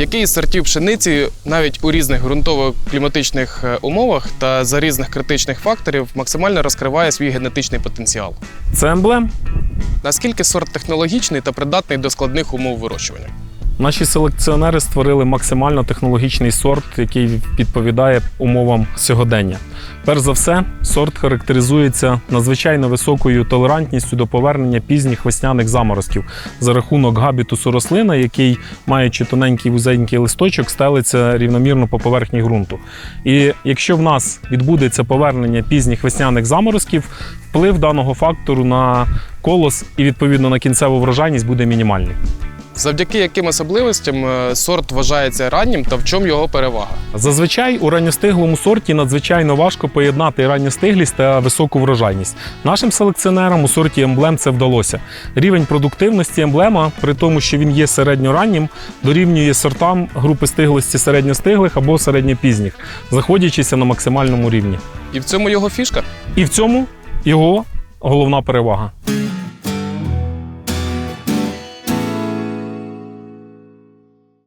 Який із сортів пшениці навіть у різних ґрунтово-кліматичних е, умовах та за різних критичних факторів максимально розкриває свій генетичний потенціал? Це емблем. Наскільки сорт технологічний та придатний до складних умов вирощування? Наші селекціонери створили максимально технологічний сорт, який відповідає умовам сьогодення. Перш за все, сорт характеризується надзвичайно високою толерантністю до повернення пізніх весняних заморозків за рахунок габітусу рослина, який, маючи тоненький вузенький листочок, стелиться рівномірно по поверхні ґрунту. І якщо в нас відбудеться повернення пізніх весняних заморозків, вплив даного фактору на колос і відповідно на кінцеву врожайність буде мінімальний. Завдяки яким особливостям е, сорт вважається раннім та в чому його перевага? Зазвичай у ранньостиглому сорті надзвичайно важко поєднати ранньостиглість та високу врожайність. Нашим селекціонерам у сорті емблем це вдалося. Рівень продуктивності емблема, при тому, що він є середньораннім, дорівнює сортам групи стиглості середньостиглих або середньопізніх, знаходячися на максимальному рівні. І в цьому його фішка? І в цьому його головна перевага.